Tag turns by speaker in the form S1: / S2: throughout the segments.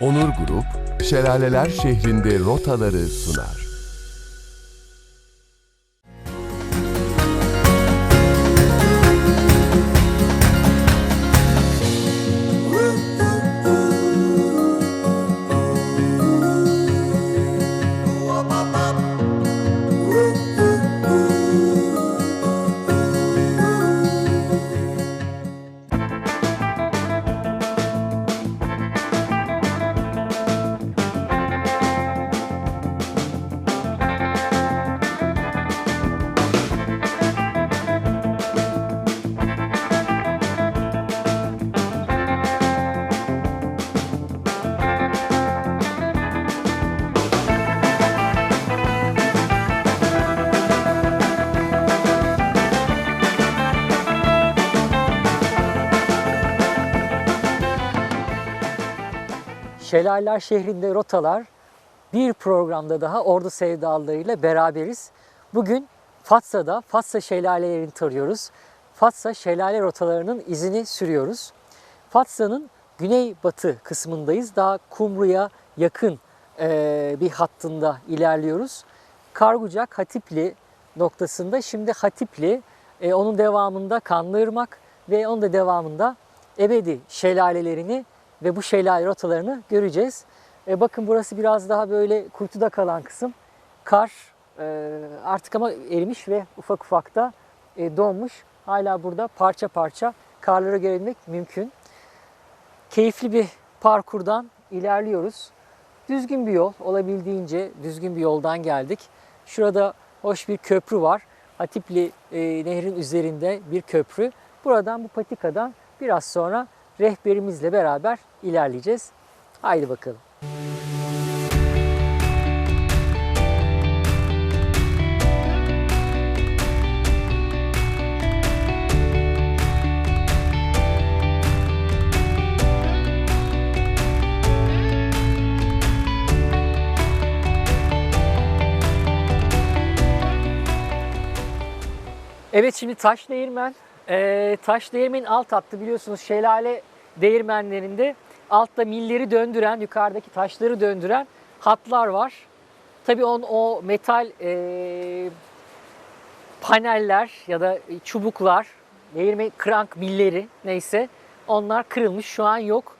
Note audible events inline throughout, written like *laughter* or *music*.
S1: Onur Grup, Şelaleler şehrinde rotaları sunar.
S2: Şelaleler şehrinde rotalar bir programda daha Ordu sevdalılarıyla beraberiz. Bugün Fatsa'da Fatsa şelalelerini tarıyoruz. Fatsa şelale rotalarının izini sürüyoruz. Fatsa'nın güneybatı kısmındayız. Daha Kumru'ya yakın eee, bir hattında ilerliyoruz. Kargucak Hatipli noktasında şimdi Hatipli, e, onun devamında Kanlıırmak ve onun da devamında Ebedi şelalelerini ve bu şelale rotalarını göreceğiz. E, bakın burası biraz daha böyle kuytuda kalan kısım. Kar e, artık ama erimiş ve ufak ufak da e, donmuş. Hala burada parça parça karları görebilmek mümkün. Keyifli bir parkurdan ilerliyoruz. Düzgün bir yol, olabildiğince düzgün bir yoldan geldik. Şurada hoş bir köprü var. Hatipli e, nehrin üzerinde bir köprü. Buradan bu patikadan biraz sonra rehberimizle beraber ilerleyeceğiz. Haydi bakalım. Evet şimdi taş Ee, taş değirmenin alt hattı biliyorsunuz şelale değirmenlerinde altta milleri döndüren, yukarıdaki taşları döndüren hatlar var. Tabii on, o metal ee, paneller ya da çubuklar, değirmen krank milleri neyse onlar kırılmış şu an yok.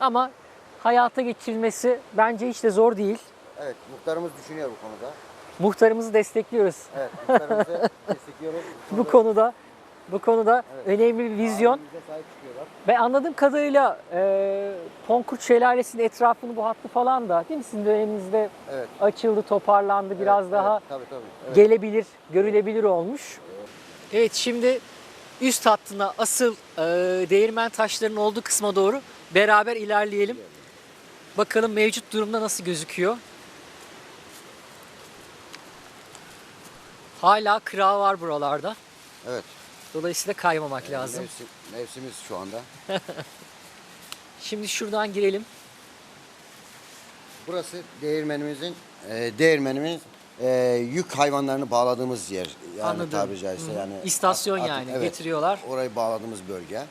S2: Ama hayata geçirilmesi bence hiç de zor değil.
S3: Evet, muhtarımız düşünüyor bu konuda.
S2: Muhtarımızı destekliyoruz.
S3: Evet, muhtarımızı *laughs* destekliyoruz.
S2: Bu konuda bu konuda
S3: Evet.
S2: önemli bir vizyon. Ben anladığım kadarıyla e, Ponkurt Şelalesi'nin etrafını bu hattı falan da değil mi sizin döneminizde
S3: Evet.
S2: açıldı, toparlandı, biraz
S3: evet,
S2: daha
S3: Evet, tabii tabii. Evet.
S2: gelebilir, görülebilir olmuş. Evet şimdi üst hattına asıl e, değirmen taşlarının olduğu kısma doğru beraber ilerleyelim. Bakalım mevcut durumda nasıl gözüküyor. Hala kıra var buralarda.
S3: evet.
S2: Dolayısıyla kaymamak lazım.
S3: Mevsim, mevsimiz şu anda. *laughs*
S2: Şimdi şuradan girelim.
S3: Burası değirmenimizin, e, değirmenimiz e, yük hayvanlarını bağladığımız yer. Yani
S2: Anladım.
S3: tabiri caizse
S2: Hı
S3: yani.
S2: İstasyon
S3: artık-
S2: yani,
S3: evet,
S2: getiriyorlar.
S3: Orayı bağladığımız bölge.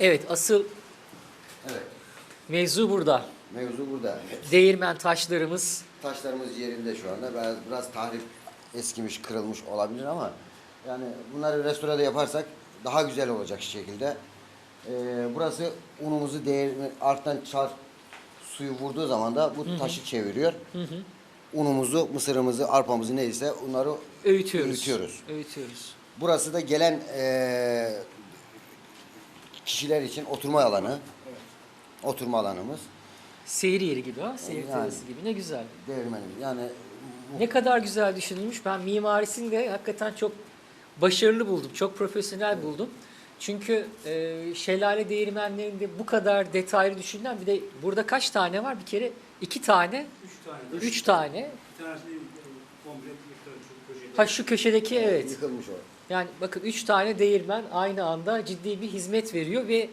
S2: Evet asıl
S3: Evet.
S2: mevzu burada.
S3: Mevzu burada.
S2: Değirmen taşlarımız.
S3: Taşlarımız yerinde şu anda. Biraz, biraz tahrip eskimiş, kırılmış olabilir ama yani bunları restorada yaparsak daha güzel olacak şekilde. Ee, burası unumuzu değer alttan çar suyu vurduğu zaman da bu taşı çeviriyor. Unumuzu, mısırımızı, arpamızı neyse onları
S2: Öğütüyoruz.
S3: Öğütüyoruz.
S2: Öğütüyoruz.
S3: Burası da gelen eee, kişiler için oturma alanı. Oturma alanımız.
S2: Seyir yeri gibi ha. Seyir
S3: Yani.
S2: terası gibi. Ne güzel.
S3: Değirmenimiz. Yani
S2: Ne kadar güzel düşünülmüş. Ben mimarisini de hakikaten çok başarılı buldum. Çok profesyonel buldum. Çünkü e, şelale değirmenlerinde bu kadar detaylı düşünülen bir de burada kaç tane var? Bir kere iki tane,
S4: Üç tane.
S2: üç tane.
S4: Bir tanesini e, komple şu.
S2: Ha şu köşedeki evet.
S3: yıkılmış o.
S2: Yani bakın üç tane değirmen aynı anda ciddi bir hizmet veriyor ve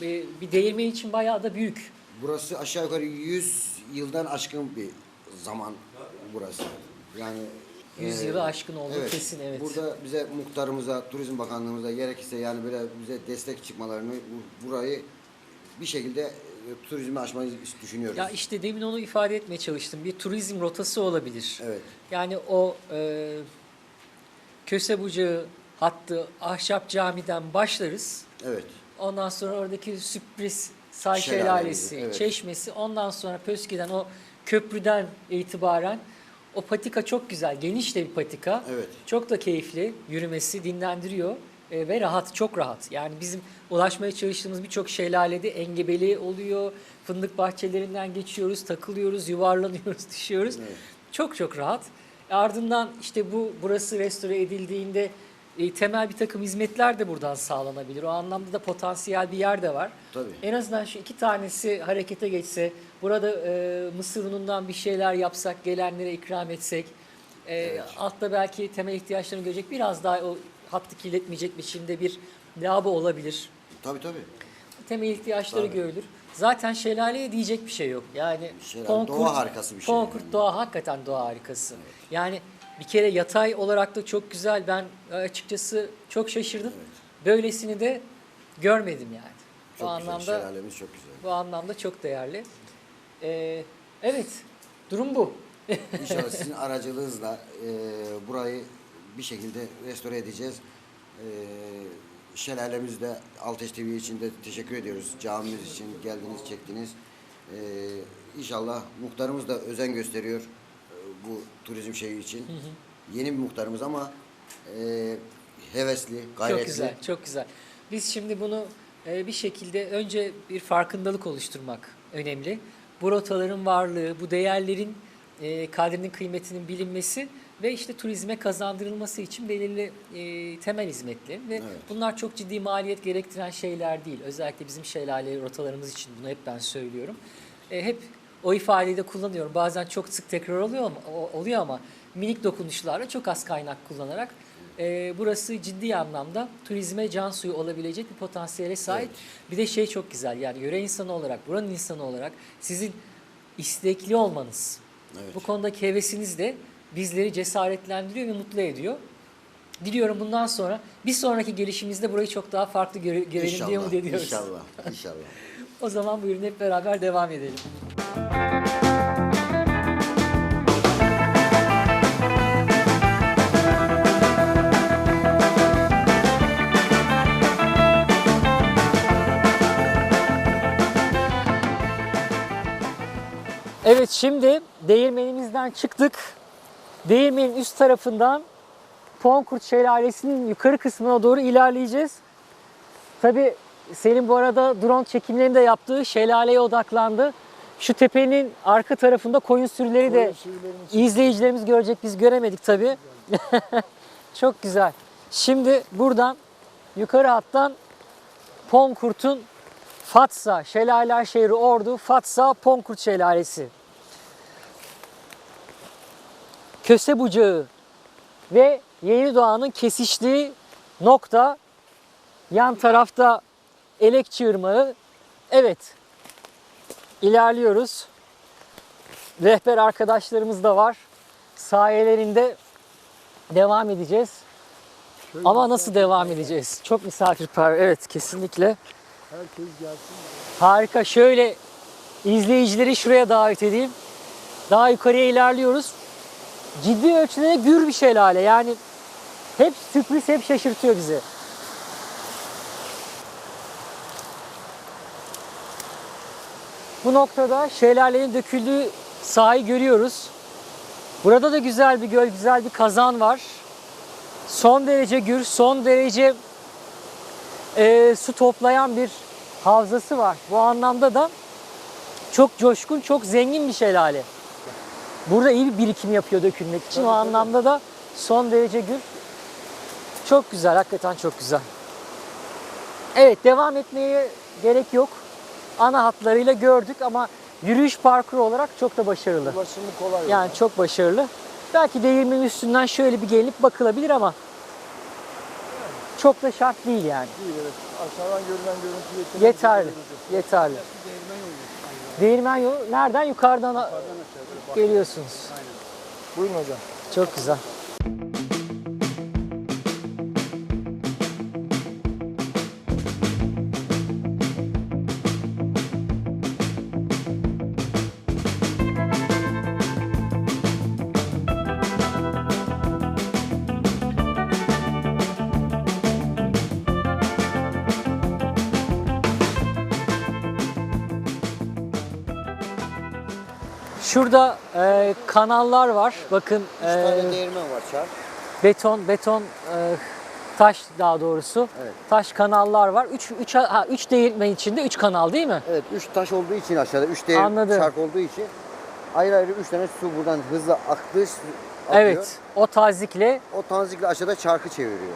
S2: bir, bir değirmen için bayağı da büyük.
S3: Burası aşağı yukarı 100 yıldan aşkın bir zaman burası. Yani
S2: 100
S3: eee,
S2: yılı aşkın oldu
S3: evet,
S2: kesin evet.
S3: Burada bize muhtarımıza, Turizm Bakanlığımıza gerekirse yani böyle bize destek çıkmalarını bu- burayı bir şekilde e, turizmi açmayı düşünüyoruz.
S2: Ya işte demin onu ifade etmeye çalıştım. Bir turizm rotası olabilir.
S3: Evet.
S2: Yani o e, Köse Bucağı hattı Ahşap Cami'den başlarız.
S3: Evet.
S2: Ondan sonra oradaki sürpriz say
S3: Şelalesi,
S2: şelalesi,
S3: evet.
S2: çeşmesi. Ondan sonra Pöski'den o köprüden itibaren o patika çok güzel. Geniş de bir patika.
S3: Evet.
S2: Çok da keyifli. Yürümesi dinlendiriyor. e, ve rahat, çok rahat. Yani bizim ulaşmaya çalıştığımız birçok şelalede engebeli oluyor. Fındık bahçelerinden geçiyoruz, takılıyoruz, yuvarlanıyoruz, *laughs* düşüyoruz.
S3: Evet.
S2: Çok çok rahat. Ardından işte bu burası restore edildiğinde e, temel bir takım hizmetler de buradan sağlanabilir. O anlamda da potansiyel bir yer de var.
S3: Tabii.
S2: En azından şu iki tanesi harekete geçse, burada e, mısır unundan bir şeyler yapsak, gelenlere ikram etsek, e, altta belki temel ihtiyaçlarını görecek biraz daha o hattı kirletmeyecek biçimde bir lavabo olabilir.
S3: Tabii tabii.
S2: Temel ihtiyaçları
S3: Tabii.
S2: görülür. Zaten şelaleye diyecek bir şey yok. Yani
S3: Şelale doğa harikası bir şey
S2: Konkurt
S3: yani.
S2: doğa hakikaten doğa harikası. Yani bir kere yatay olarak da çok güzel. Ben açıkçası çok şaşırdım. Böylesini de görmedim yani.
S3: Çok
S2: bu
S3: güzel.
S2: anlamda
S3: Şelalemiz çok güzel.
S2: bu anlamda çok değerli. Ee, evet. Durum bu. *laughs*
S3: İnşallah sizin aracılığınızla e, burayı bir şekilde restore edeceğiz. E, şelalemizde Alteş TV için de teşekkür ediyoruz. Camimiz için geldiniz, çektiniz. E, inşallah muhtarımız da özen gösteriyor bu turizm şeyi için. Yeni bir muhtarımız ama e, hevesli, gayretli.
S2: Çok güzel, çok güzel. Biz şimdi bunu e, bir şekilde önce bir farkındalık oluşturmak önemli. Bu rotaların varlığı, bu değerlerin e, kadrinin kıymetinin bilinmesi ve işte turizme kazandırılması için belirli e, temel hizmetler ve
S3: Evet.
S2: bunlar çok ciddi maliyet gerektiren şeyler değil. Özellikle bizim şelale rotalarımız için bunu hep ben söylüyorum. E, hep o ifadeyi de kullanıyorum. Bazen çok sık tekrar oluyor ama, oluyor ama minik dokunuşlarla çok az kaynak kullanarak e, burası ciddi anlamda turizme can suyu olabilecek bir potansiyele sahip. Bir de şey çok güzel yani yöre insanı olarak, buranın insanı olarak sizin istekli olmanız,
S3: Evet.
S2: bu konudaki hevesiniz de bizleri cesaretlendiriyor ve mutlu ediyor. Diliyorum bundan sonra bir sonraki gelişimizde burayı çok daha farklı göre, görelim diye umut ediyoruz.
S3: İnşallah. İnşallah. *laughs*
S2: O zaman buyurun hep beraber devam edelim. Evet şimdi değirmenimizden çıktık. Değirmenin üst tarafından Ponkurt Şelalesi'nin yukarı kısmına doğru ilerleyeceğiz. Tabii senin bu arada drone çekimlerinde yaptığı şelaleye odaklandı. Şu tepenin arka tarafında koyun sürüleri de izleyicilerimiz görecek. Biz göremedik tabii. *laughs* Çok güzel. Şimdi buradan yukarı hattan Ponkurt'un Fatsa, Şelaleler şehri Ordu, Fatsa, Ponkurt Şelalesi. Köse Bucağı ve Yeni Doğan'ın kesiştiği nokta Yan tarafta Elek Çığırmağı. Evet. İlerliyoruz. Rehber arkadaşlarımız da var. Sayelerinde devam edeceğiz. Ama nasıl devam edeceğiz? Çok misafirperver. Evet kesinlikle.
S5: Herkes gelsin.
S2: Harika. Şöyle izleyicileri şuraya davet edeyim. Daha yukarıya ilerliyoruz. Ciddi ölçüde gür bir şelale. Yani hep sürpriz, hep şaşırtıyor bizi. Bu noktada şelalenin döküldüğü sahayı görüyoruz. Burada da güzel bir göl, güzel bir kazan var. Son derece gür, son derece e, su toplayan bir havzası var. Bu anlamda da çok coşkun, çok zengin bir şelale. Burada iyi bir birikim yapıyor dökülmek için. O anlamda da son derece gür. Çok güzel, hakikaten çok güzel. Evet, devam etmeye gerek yok. Ana hatlarıyla gördük ama yürüyüş parkuru olarak çok da başarılı.
S5: Ulaşımı kolay.
S2: Yani çok başarılı. Belki değirmenin üstünden şöyle bir gelinip bakılabilir ama çok da şart değil yani.
S5: Değil, evet. Aşağıdan görünen görüntü yeterli.
S2: Yeterli. Yeterli. Değirmen yolu nereden? Yukarıdan a- geliyorsunuz.
S5: Buyurun hocam.
S2: Çok güzel. Şurada e, kanallar var. Bakın
S3: Üç tane
S2: e,
S3: değirmen var çar.
S2: beton beton e, taş daha doğrusu.
S3: Evet.
S2: Taş kanallar var. 3 3 ha 3 değirmen içinde 3 kanal değil mi?
S3: Evet, üç taş olduğu için aşağıda, üç değir
S2: Anladım.
S3: çark olduğu için ayrı ayrı üç tane su buradan hızla aktığı su akıyor.
S2: Evet. O tazikle
S3: O tanzikle aşağıda çarkı çeviriyor.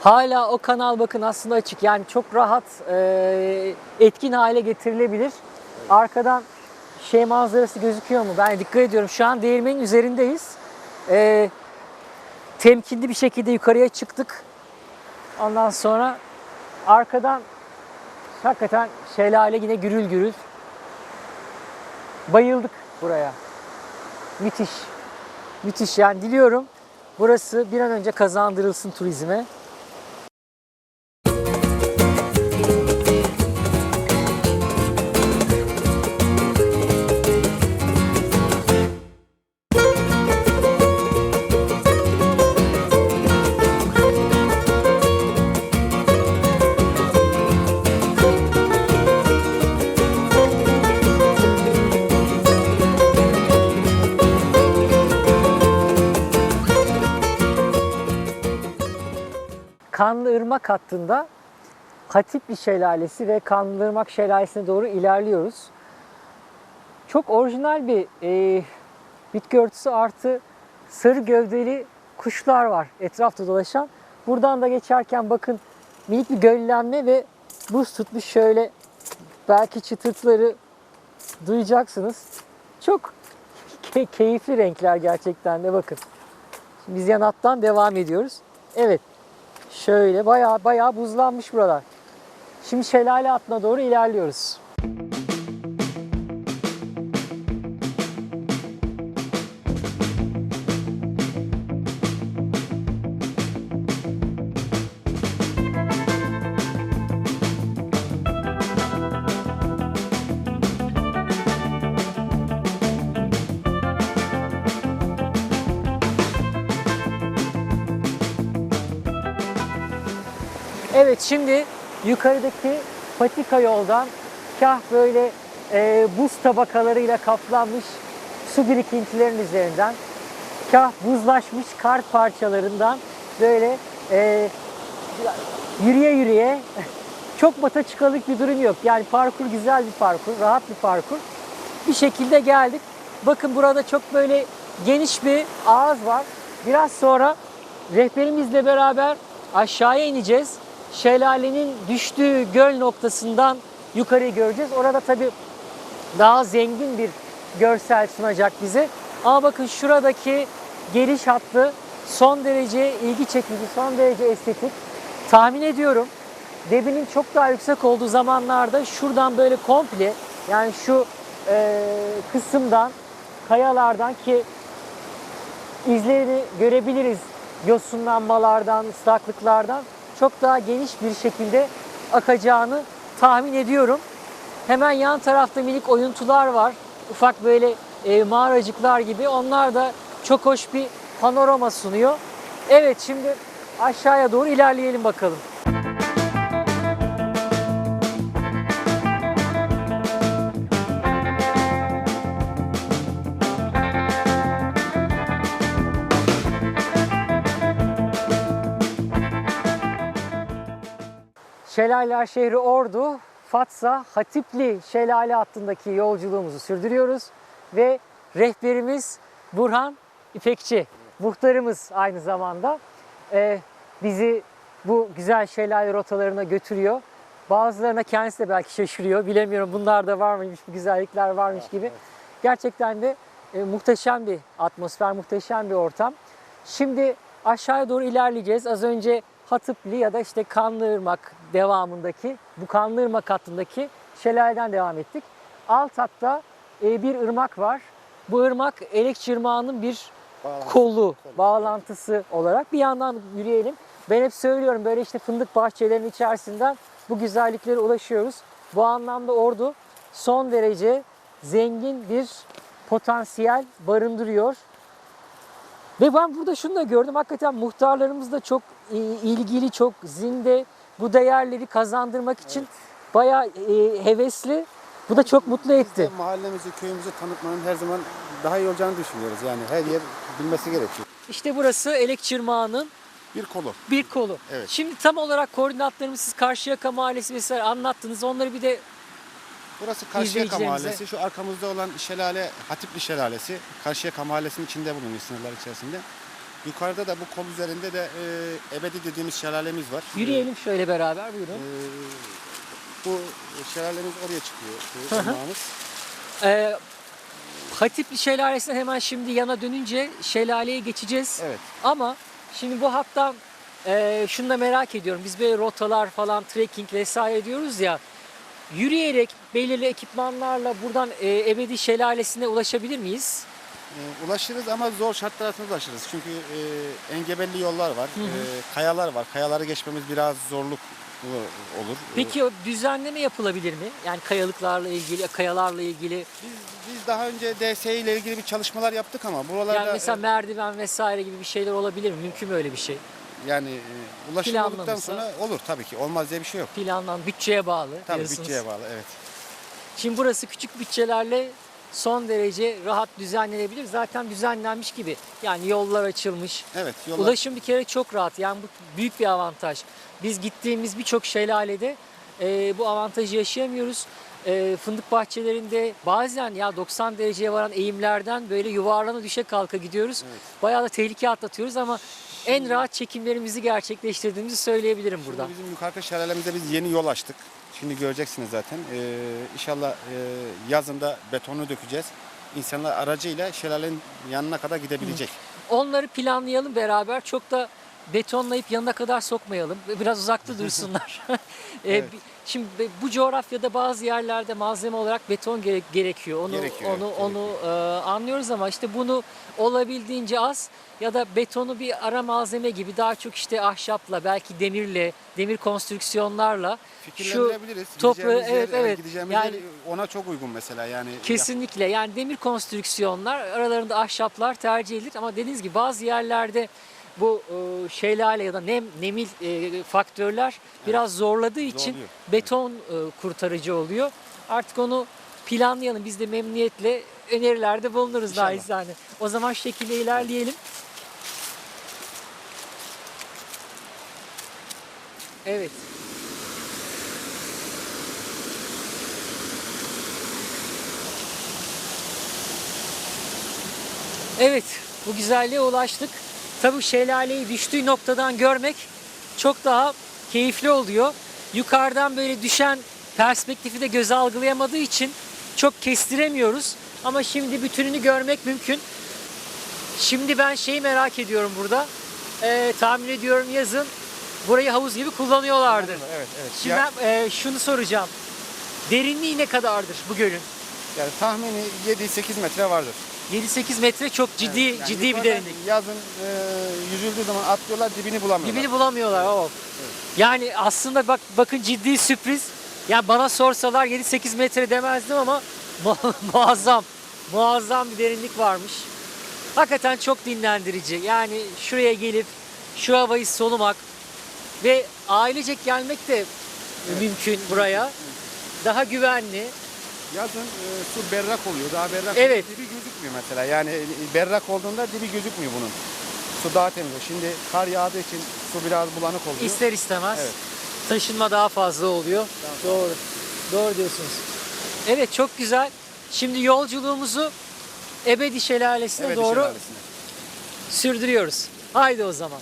S2: hala o kanal bakın aslında açık. Yani çok rahat e, etkin hale getirilebilir. Arkadan şey manzarası gözüküyor mu? Ben dikkat ediyorum. Şu an değirmenin üzerindeyiz. E, temkinli bir şekilde yukarıya çıktık. Ondan sonra arkadan hakikaten şelale yine gürül gürül. Bayıldık buraya. Müthiş. Müthiş yani diliyorum burası bir an önce kazandırılsın turizme. Kanlıırmak hattında Hatipli Şelalesi ve Kanlıırmak Şelalesi'ne doğru ilerliyoruz. Çok orijinal bir e, bitki örtüsü artı sarı gövdeli kuşlar var etrafta dolaşan. Buradan da geçerken bakın minik bir göllenme ve buz tutmuş şöyle belki çıtırtıları duyacaksınız. Çok *laughs* key- keyifli renkler gerçekten de bakın. Biz yan hattan devam ediyoruz. Evet Şöyle bayağı bayağı buzlanmış buralar. Şimdi şelale hattına doğru ilerliyoruz. Şimdi yukarıdaki patika yoldan kah böyle e, buz tabakalarıyla kaplanmış su birikintilerinin üzerinden kah buzlaşmış kar parçalarından böyle e, yürüye yürüye *laughs* çok bata çıkalık bir durum yok. Yani parkur güzel bir parkur, rahat bir parkur. Bir şekilde geldik. Bakın burada çok böyle geniş bir ağız var. Biraz sonra rehberimizle beraber aşağıya ineceğiz. Şelalenin düştüğü göl noktasından yukarıyı göreceğiz. Orada tabii daha zengin bir görsel sunacak bize. Ama bakın şuradaki geliş hattı son derece ilgi çekici, son derece estetik. Tahmin ediyorum debinin çok daha yüksek olduğu zamanlarda şuradan böyle komple yani şu e, kısımdan kayalardan ki izlerini görebiliriz yosunlanmalardan, ıslaklıklardan çok daha geniş bir şekilde akacağını tahmin ediyorum. Hemen yan tarafta minik oyuntular var. Ufak böyle e, mağaracıklar gibi. Onlar da çok hoş bir panorama sunuyor. Evet şimdi aşağıya doğru ilerleyelim bakalım. Şelaleler şehri Ordu, Fatsa, Hatipli Şelale hattındaki yolculuğumuzu sürdürüyoruz. Ve rehberimiz Burhan İpekçi, muhtarımız aynı zamanda Ee, bizi bu güzel şelale rotalarına götürüyor. Bazılarına kendisi de belki şaşırıyor. Bilemiyorum bunlar da var mıymış, bu güzellikler varmış gibi. Gerçekten de e, muhteşem bir atmosfer, muhteşem bir ortam. Şimdi aşağıya doğru ilerleyeceğiz. Az önce Hatıpli ya da işte Kanlıırmak devamındaki, bu Kanlıırmak hattındaki şelaleden devam ettik. Alt hatta e, bir ırmak var. Bu ırmak Elekçi Irmağı'nın bir kolu, bağlantısı olarak bir yandan yürüyelim. Ben hep söylüyorum böyle işte fındık bahçelerinin içerisinden bu güzelliklere ulaşıyoruz. Bu anlamda Ordu son derece zengin bir potansiyel barındırıyor. Ve ben burada şunu da gördüm. Hakikaten muhtarlarımız da çok e, ilgili, çok zinde bu değerleri kazandırmak için bayağı e, hevesli. Bu da çok mutlu etti.
S6: Mahallemizi, köyümüzü tanıtmanın her zaman daha iyi olacağını düşünüyoruz. Yani her yer bilmesi gerekiyor.
S2: İşte burası Elek Çırmağı'nın
S6: Bir kolu.
S2: bir kolu.
S6: Evet.
S2: Şimdi tam olarak koordinatlarımı siz Karşıyaka Mahallesi vesaire anlattınız. Onları bir de
S6: Burası Karşıyaka Mahallesi. Şu arkamızda olan şelale Hatipli Şelalesi. Karşıyaka Mahallesi'nin içinde bulunuyor sınırlar içerisinde. Yukarıda da bu kol üzerinde de e, ebedi dediğimiz şelalemiz var.
S2: yürüyelim şöyle beraber buyurun.
S6: E, bu şelalemiz oraya çıkıyor. Bu ırmağımız.
S2: Ee, Hatipli Şelalesi'ne hemen şimdi yana dönünce şelaleye geçeceğiz.
S6: Evet.
S2: Ama şimdi bu hatta e, şunu da merak ediyorum. Biz böyle rotalar falan, trekking vesaire diyoruz ya. Yürüyerek belirli ekipmanlarla buradan e, Ebedi Şelalesi'ne ulaşabilir miyiz?
S6: E, ulaşırız ama zor şartlar altında ulaşırız. Çünkü e, engebelli yollar var, e, kayalar var. Kayaları geçmemiz biraz zorluk e, olur.
S2: Peki o düzenleme yapılabilir mi? Yani kayalıklarla ilgili, kayalarla ilgili.
S6: Biz, biz daha önce DSE ile ilgili bir çalışmalar yaptık ama buralarda
S2: Yani mesela
S6: e,
S2: merdiven vesaire gibi bir şeyler olabilir mi? Mümkün mü öyle bir şey?
S6: yani e, ulaşım olduktan sonra olur tabii ki. Olmaz diye bir şey yok.
S2: Planlan, bütçeye bağlı
S6: Tabii
S2: diyorsunuz.
S6: bütçeye bağlı evet.
S2: Şimdi burası küçük bütçelerle son derece rahat düzenlenebilir. Zaten düzenlenmiş gibi. Yani yollar açılmış.
S6: Evet yollar
S2: Ulaşım bir kere çok rahat. Yani bu büyük bir avantaj. Biz gittiğimiz birçok şelalede e, bu avantajı yaşayamıyoruz. E, fındık bahçelerinde bazen ya 90 dereceye varan eğimlerden böyle yuvarlana düşe kalka gidiyoruz. Bayağı da tehlike atlatıyoruz ama en rahat çekimlerimizi gerçekleştirdiğimizi söyleyebilirim
S6: Burada.
S2: burada.
S6: bizim yukarı şelalemizde biz yeni yol açtık. Şimdi göreceksiniz zaten. Ee, inşallah e, yazında betonu dökeceğiz. İnsanlar aracıyla şelalenin yanına kadar gidebilecek.
S2: Onları planlayalım beraber. Çok da betonlayıp yanına kadar sokmayalım. Biraz uzakta dursunlar. *laughs* Ee,
S6: Evet.
S2: Şimdi bu coğrafyada bazı yerlerde malzeme olarak beton gere- gerekiyor. Onu
S6: Gerekiyor,
S2: onu
S6: evet,
S2: onu e, anlıyoruz ama işte bunu olabildiğince az ya da betonu bir ara malzeme gibi daha çok işte ahşapla belki demirle, demir konstrüksiyonlarla şu toprağı evet
S6: yer,
S2: evet yani
S6: ona çok uygun mesela. Yani
S2: Kesinlikle yani demir konstrüksiyonlar aralarında ahşaplar tercih edilir ama dediğiniz gibi bazı yerlerde bu e, şelale ya da nem nemil e, faktörler biraz zorladığı için
S6: Zorluyor.
S2: beton e, kurtarıcı oluyor. Artık onu planlayalım. Biz de memnuniyetle önerilerde bulunuruz
S6: İnşallah.
S2: naçizane. O zaman şu şekilde ilerleyelim. Evet. Evet, bu güzelliğe ulaştık. Tabii şelaleyi düştüğü noktadan görmek çok daha keyifli oluyor. Yukarıdan böyle düşen perspektifi de göze algılayamadığı için çok kestiremiyoruz. Ama şimdi bütününü görmek mümkün. Şimdi ben şeyi merak ediyorum burada. Ee, tahmin ediyorum yazın burayı havuz gibi kullanıyorlardır.
S6: Evet, evet.
S2: Şimdi ben e, şunu soracağım. Derinliği ne kadardır bu gölün?
S6: Yani tahmini 7-8 metre vardır.
S2: 7-8 metre çok ciddi
S6: Yani
S2: ciddi bir
S6: yukarıdan
S2: derinlik.
S6: Yazın e, yüzüldüğü zaman atlıyorlar dibini bulamıyorlar.
S2: Dibini bulamıyorlar. o. Yani aslında bak bakın ciddi sürpriz. Yani bana sorsalar 7-8 metre demezdim ama *laughs* mu- muazzam. Muazzam bir derinlik varmış. Hakikaten çok dinlendirici. Yani şuraya gelip şu havayı solumak ve ailecek gelmek de mümkün buraya. Daha güvenli.
S6: Yazın e, su berrak oluyor. Daha berrak
S2: Evet.
S6: oluyor. Dibi gözükmüyor mesela. Yani e, berrak olduğunda dibi gözükmüyor bunun. Su daha temiz. Şimdi kar yağdığı için su biraz bulanık oluyor.
S2: İster istemez
S6: Evet.
S2: taşınma daha fazla oluyor. Doğru. Doğru diyorsunuz. Evet çok güzel. Şimdi yolculuğumuzu Ebedi Şelalesi'ne
S6: Evet,
S2: doğru
S6: şelalesine.
S2: sürdürüyoruz. Haydi o zaman.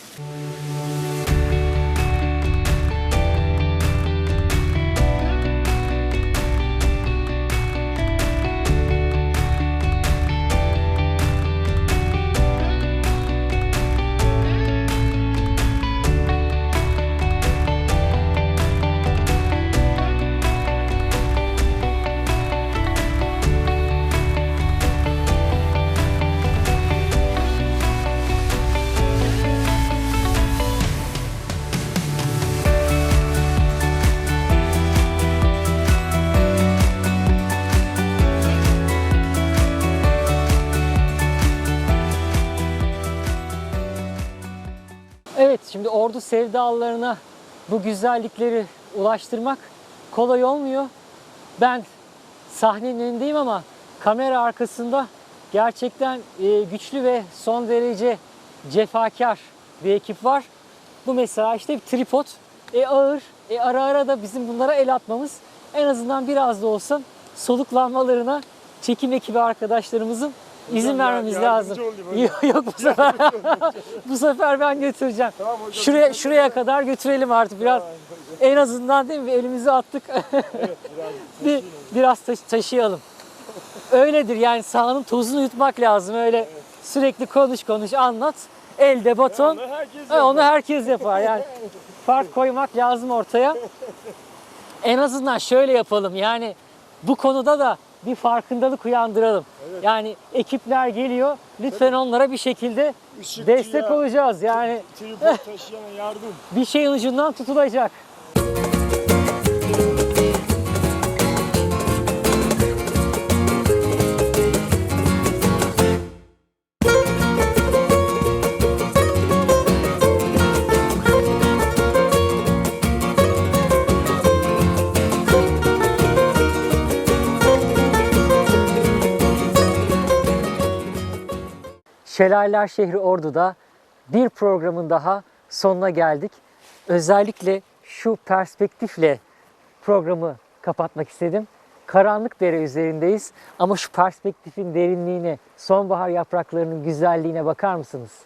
S2: Şimdi ordu sevdalılarına bu güzellikleri ulaştırmak kolay olmuyor. Ben sahnenin önündeyim ama kamera arkasında gerçekten e, güçlü ve son derece cefakar bir ekip var. Bu mesela işte bir tripod. E ağır. E ara ara da bizim bunlara el atmamız en azından biraz da olsa soluklanmalarına çekim ekibi arkadaşlarımızın izin vermemiz
S5: ya-
S2: lazım. Yok, yok bu sefer. bu sefer ben götüreceğim.
S5: Tamam hocam.
S2: Şuraya şuraya kadar götürelim artık biraz. En azından değil mi? Elimizi attık. *laughs* bir biraz taş- taşıyalım. Öyledir yani sahanın tozunu yutmak lazım. Öyle sürekli konuş konuş anlat. Elde baton.
S5: Onu herkes
S2: Ha, onu herkes yapar yani. Fark koymak lazım ortaya. En azından şöyle yapalım yani bu konuda da bir farkındalık uyandıralım. Yani ekipler geliyor. Lütfen onlara bir şekilde
S5: Işıkçıya,
S2: destek olacağız. Yani
S5: Tripod taşıyana yardım.
S2: bir şeyin ucundan tutulacak. Şelaleler şehri Ordu'da bir programın daha sonuna geldik. Özellikle şu perspektifle programı kapatmak istedim. Karanlık dere üzerindeyiz ama şu perspektifin derinliğine, sonbahar yapraklarının güzelliğine bakar mısınız?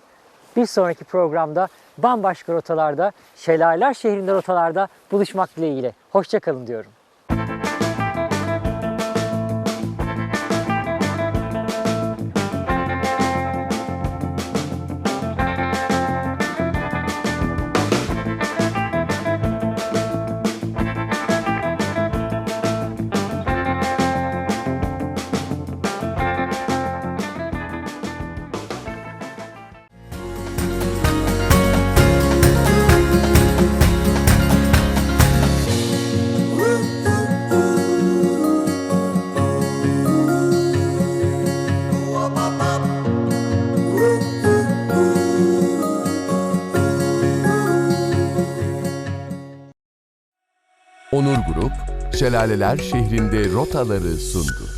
S2: Bir sonraki programda bambaşka rotalarda, Şelaleler şehrinde rotalarda buluşmak dileğiyle. Hoşçakalın diyorum.
S1: Grup, Şelaleler şehrinde rotaları sundu.